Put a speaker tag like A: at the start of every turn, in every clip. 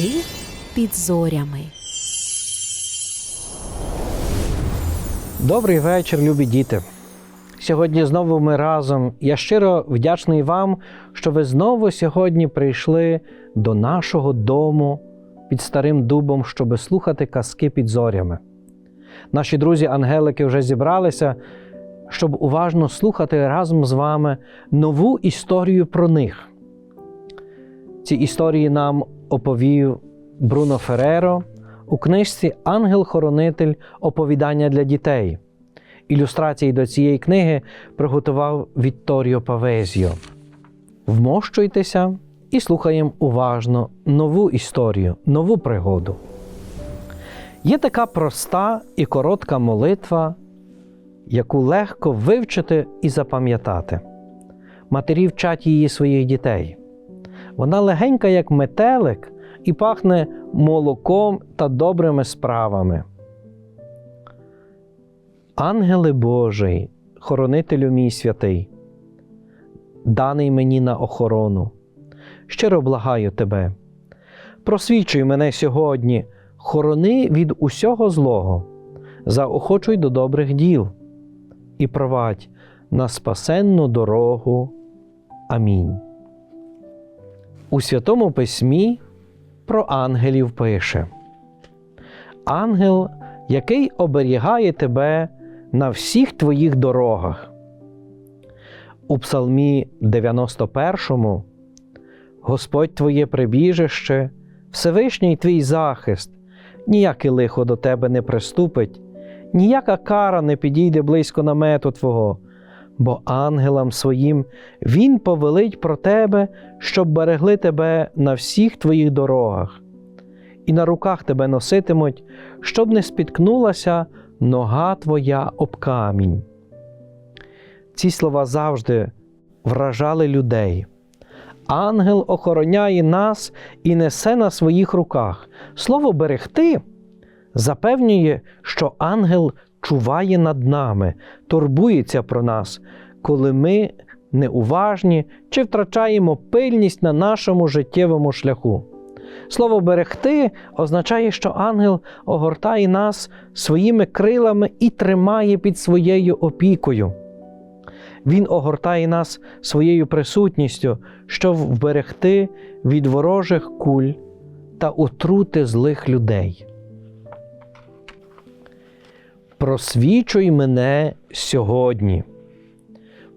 A: Казки під зорями.
B: Добрий вечір, любі діти. Сьогодні знову ми разом. Я щиро вдячний вам, що ви знову сьогодні прийшли до нашого дому під старим дубом, щоби слухати казки під зорями. Наші друзі-ангелики вже зібралися, щоб уважно слухати разом з вами нову історію про них. Ці історії нам оповів Бруно Фереро у книжці Ангел-хоронитель оповідання для дітей. Ілюстрації до цієї книги приготував Вітторіо Павезіо. Вмощуйтеся і слухаємо уважно нову історію, нову пригоду. Є така проста і коротка молитва, яку легко вивчити і запам'ятати. Матері вчать її своїх дітей. Вона легенька, як метелик, і пахне молоком та добрими справами. Ангеле Божий, хоронителю мій святий, даний мені на охорону, щиро благаю тебе, просвічуй мене сьогодні, хорони від усього злого, заохочуй до добрих діл і провадь на спасенну дорогу. Амінь. У Святому Письмі про ангелів пише: Ангел, який оберігає тебе на всіх твоїх дорогах. У Псалмі 91 Господь твоє прибіжище, Всевишній твій захист, ніяке лихо до тебе не приступить, ніяка кара не підійде близько намету Твого, бо ангелам своїм Він повелить про тебе, щоб берегли тебе на всіх твоїх дорогах, і на руках тебе носитимуть, щоб не спіткнулася нога твоя об камінь. Ці слова завжди вражали людей. Ангел охороняє нас і несе на своїх руках. Слово берегти запевнює, що ангел чуває над нами, турбується про нас, коли ми неуважні чи втрачаємо пильність на нашому життєвому шляху. Слово берегти означає, що ангел огортає нас своїми крилами і тримає під своєю опікою. Він огортає нас своєю присутністю, щоб вберегти від ворожих куль та отрути злих людей. Просвічуй мене сьогодні.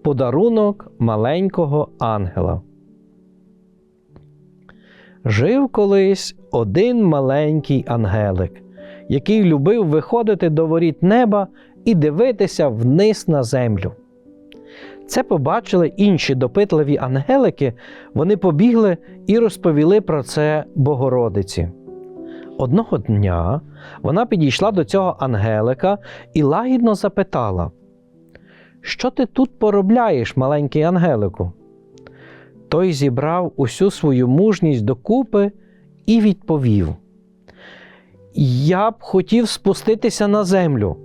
B: Подарунок маленького ангела. Жив колись один маленький ангелик, який любив виходити до воріт неба і дивитися вниз на землю. Це побачили інші допитливі ангелики, вони побігли і розповіли про це Богородиці. Одного дня вона підійшла до цього ангелика і лагідно запитала: Що ти тут поробляєш, маленький ангелику? Той зібрав усю свою мужність докупи і відповів: Я б хотів спуститися на землю.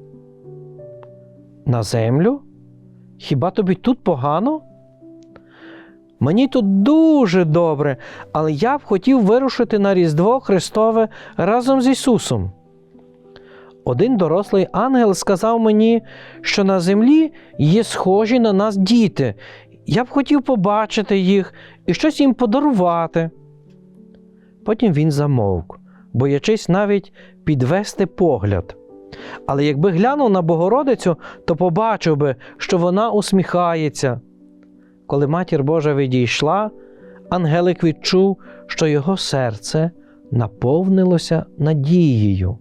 B: На землю? Хіба тобі тут погано? Мені тут дуже добре, але я б хотів вирушити на Різдво Христове разом з Ісусом. Один дорослий ангел сказав мені, що на землі є схожі на нас діти. Я б хотів побачити їх і щось їм подарувати. Потім він замовк, боячись навіть підвести погляд. Але якби глянув на Богородицю, то побачив би, що вона усміхається. Коли матір Божа відійшла, ангелик відчув, що його серце наповнилося надією.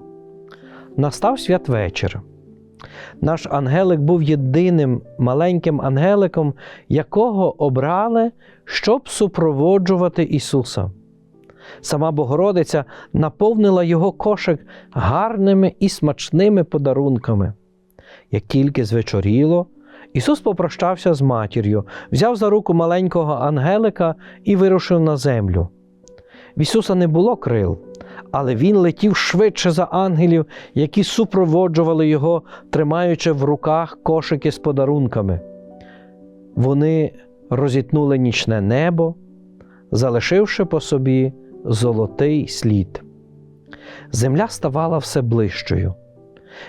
B: Настав святвечір. Наш ангелик був єдиним маленьким ангеликом, якого обрали, щоб супроводжувати Ісуса. Сама Богородиця наповнила його кошик гарними і смачними подарунками. Як тільки звечоріло, Ісус попрощався з матір'ю, взяв за руку маленького ангелика і вирушив на землю. В Ісуса не було крил, але Він летів швидше за ангелів, які супроводжували Його, тримаючи в руках кошики з подарунками. Вони розітнули нічне небо, залишивши по собі золотий слід. Земля ставала все ближчою.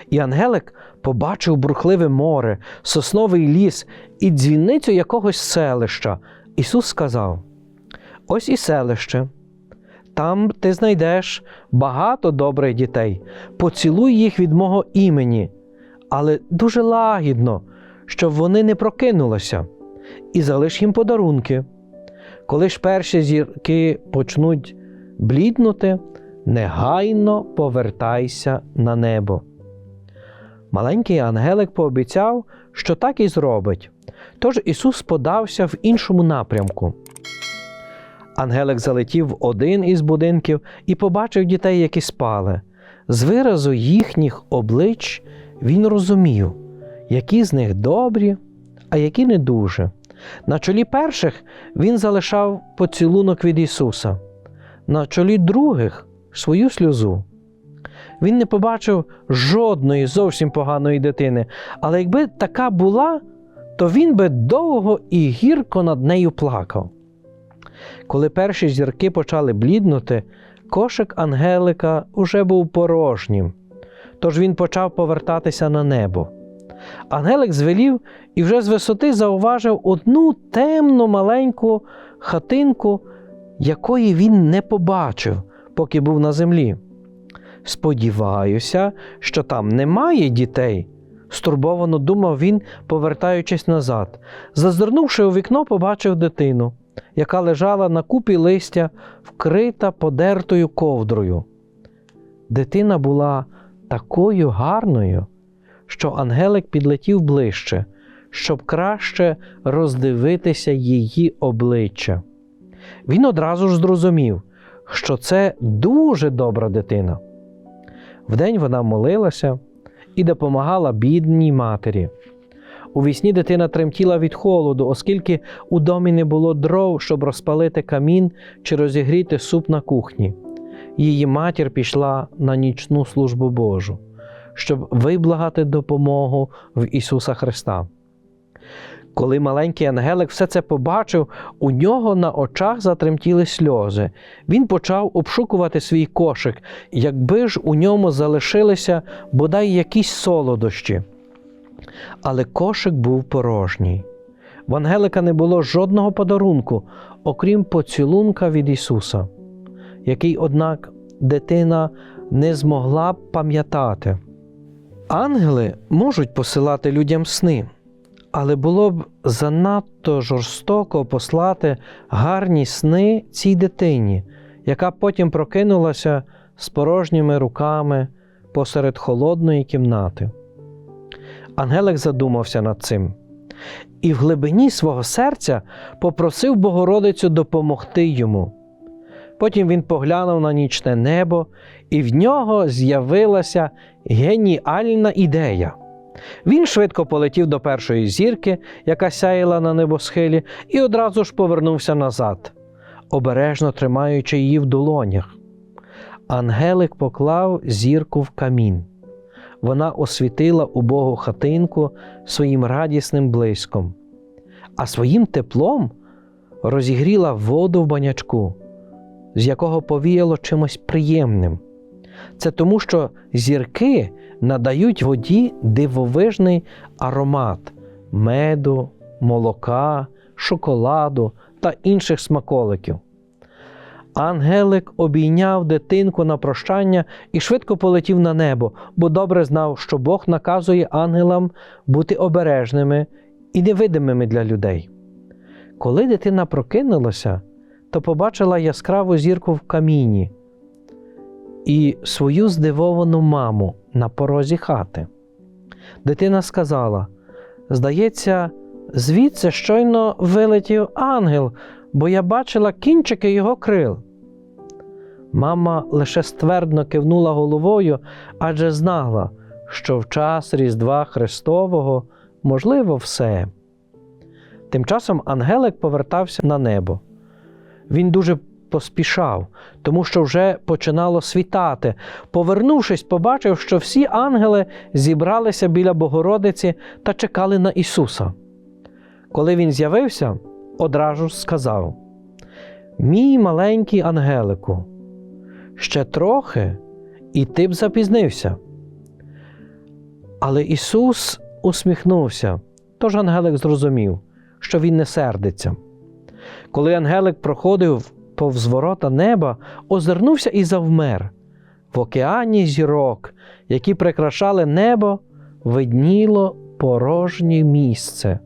B: І Ангелик побачив бурхливе море, сосновий ліс і дзвіницю якогось селища. Ісус сказав: Ось і селище. Там ти знайдеш багато добрих дітей. Поцілуй їх від мого імені, але дуже лагідно, щоб вони не прокинулися, і залиш їм подарунки. Коли ж перші зірки почнуть бліднути, негайно повертайся на небо. Маленький ангелик пообіцяв, що так і зробить. Тож Ісус подався в іншому напрямку. Ангелик залетів в один із будинків і побачив дітей, які спали. З виразу їхніх облич він розумів, які з них добрі, а які не дуже. На чолі перших він залишав поцілунок від Ісуса, на чолі других свою сльозу. Він не побачив жодної зовсім поганої дитини, але якби така була, то він би довго і гірко над нею плакав. Коли перші зірки почали бліднути, кошик Ангелика уже був порожнім, тож він почав повертатися на небо. Ангелик звелів і вже з висоти зауважив одну темну маленьку хатинку, якої він не побачив, поки був на землі. Сподіваюся, що там немає дітей, стурбовано думав він, повертаючись назад. Зазирнувши у вікно, побачив дитину, яка лежала на купі листя, вкрита подертою ковдрою. Дитина була такою гарною, що Ангелик підлетів ближче, щоб краще роздивитися її обличчя. Він одразу ж зрозумів, що це дуже добра дитина. Вдень вона молилася і допомагала бідній матері. У вісні дитина тремтіла від холоду, оскільки у домі не було дров, щоб розпалити камін чи розігріти суп на кухні. Її матір пішла на нічну службу Божу, щоб виблагати допомогу в Ісуса Христа. Коли маленький Ангелик все це побачив, у нього на очах затремтіли сльози. Він почав обшукувати свій кошик, якби ж у ньому залишилися бодай якісь солодощі. Але кошик був порожній. В Ангелика не було жодного подарунку, окрім поцілунка від Ісуса, який, однак, дитина не змогла пам'ятати. Ангели можуть посилати людям сни, але було б занадто жорстоко послати гарні сни цій дитині, яка потім прокинулася з порожніми руками посеред холодної кімнати. Ангелик задумався над цим і в глибині свого серця попросив Богородицю допомогти йому. Потім він поглянув на нічне небо, і в нього з'явилася геніальна ідея. Він швидко полетів до першої зірки, яка сяяла на небосхилі, і одразу ж повернувся назад, обережно тримаючи її в долонях. Ангелик поклав зірку в камін. Вона освітила убогу хатинку своїм радісним блиском, а своїм теплом розігріла воду в банячку, з якого повіяло чимось приємним. Це тому, що зірки надають воді дивовижний аромат меду, молока, шоколаду та інших смаколиків. Ангелик обійняв дитинку на прощання і швидко полетів на небо, бо добре знав, що Бог наказує ангелам бути обережними і невидимими для людей. Коли дитина прокинулася, то побачила яскраву зірку в каміні і свою здивовану маму на порозі хати. Дитина сказала: Здається, звідси щойно вилетів ангел, бо я бачила кінчики його крил. Мама лише ствердно кивнула головою, адже знала, що в час Різдва Христового можливо все. Тим часом Ангелик повертався на небо. Він дуже поспішав, тому що вже починало світати. Повернувшись, побачив, що всі ангели зібралися біля Богородиці та чекали на Ісуса. Коли він з'явився, одразу сказав: Мій маленький Ангелику, ще трохи, і ти б запізнився. Але Ісус усміхнувся, тож Ангелик зрозумів, що він не сердиться. Коли Ангелик проходив повз ворота неба, озирнувся і завмер. В океані зірок, які прикрашали небо, видніло порожнє місце.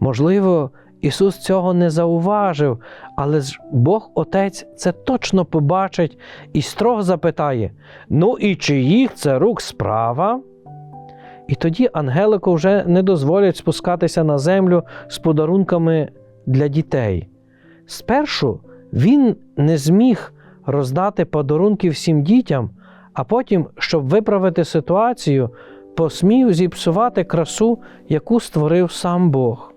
B: Можливо, Ісус цього не зауважив, але ж Бог Отець це точно побачить і строго запитає: Ну і чиїх це рук справа? І тоді Ангелику вже не дозволять спускатися на землю з подарунками для дітей. Спершу він не зміг роздати подарунки всім дітям, а потім, щоб виправити ситуацію, посмів зіпсувати красу, яку створив сам Бог.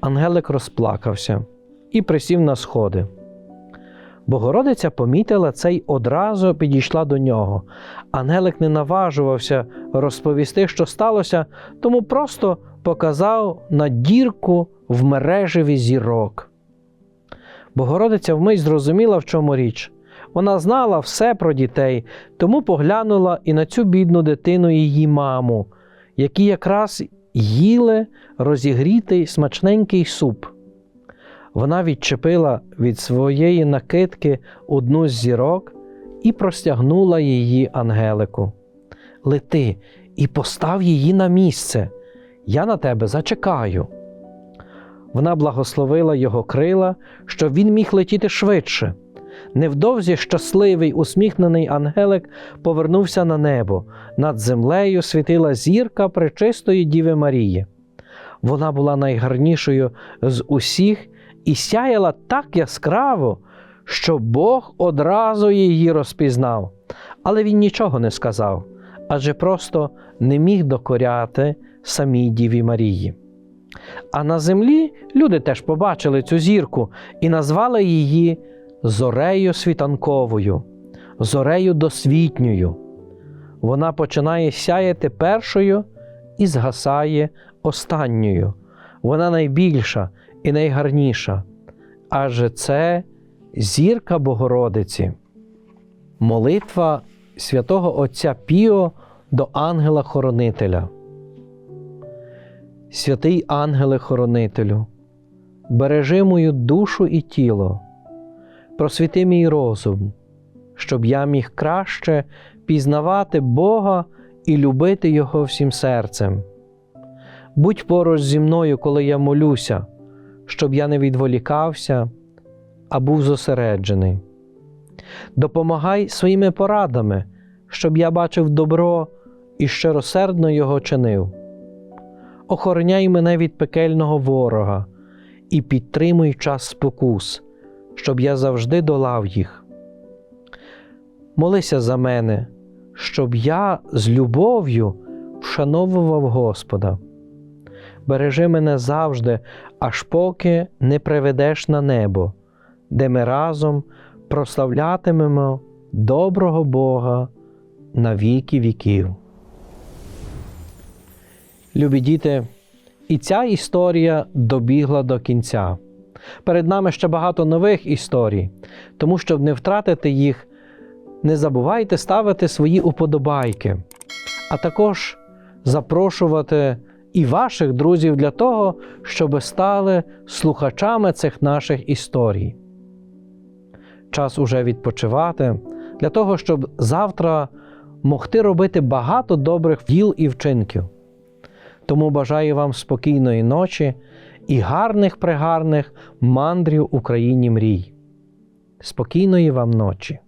B: Ангелик розплакався і присів на сходи. Богородиця помітила це й одразу підійшла до нього. Ангелик не наважувався розповісти, що сталося, тому просто показав на дірку в мережеві зірок. Богородиця вмить зрозуміла, в чому річ. Вона знала все про дітей, тому поглянула і на цю бідну дитину і її маму, які якраз їли розігрітий смачненький суп. Вона відчепила від своєї накидки одну з зірок і простягнула її Ангелику. Лети і постав її на місце. Я на тебе зачекаю. Вона благословила його крила, щоб він міг летіти швидше. Невдовзі щасливий, усміхнений Ангелик повернувся на небо. Над землею світила зірка пречистої Діви Марії. Вона була найгарнішою з усіх і сяяла так яскраво, що Бог одразу її розпізнав. Але він нічого не сказав, адже просто не міг докоряти самій Діві Марії. А на землі люди теж побачили цю зірку і назвали її зорею світанковою, зорею досвітньою. Вона починає сяяти першою і згасає останньою. Вона найбільша і найгарніша. Адже це зірка Богородиці. Молитва святого Отця Піо до ангела-хоронителя. Святий ангеле-хоронителю, бережи мою душу і тіло, просвіти мій розум, щоб я міг краще пізнавати Бога і любити Його всім серцем. Будь поруч зі мною, коли я молюся, щоб я не відволікався, а був зосереджений. Допомагай своїми порадами, щоб я бачив добро і щиросердно його чинив. Охороняй мене від пекельного ворога і підтримуй час спокус, щоб я завжди долав їх. Молися за мене, щоб я з любов'ю вшановував Господа. Бережи мене завжди, аж поки не приведеш на небо, де ми разом прославлятимемо доброго Бога на віки віків. Любі діти, і ця історія добігла до кінця. Перед нами ще багато нових історій, тому щоб не втратити їх, не забувайте ставити свої уподобайки, а також запрошувати і ваших друзів для того, щоб стали слухачами цих наших історій. Час уже відпочивати для того, щоб завтра могти робити багато добрих діл і вчинків. Тому бажаю вам спокійної ночі і гарних пригарних мандрів Україні мрій. Спокійної вам ночі!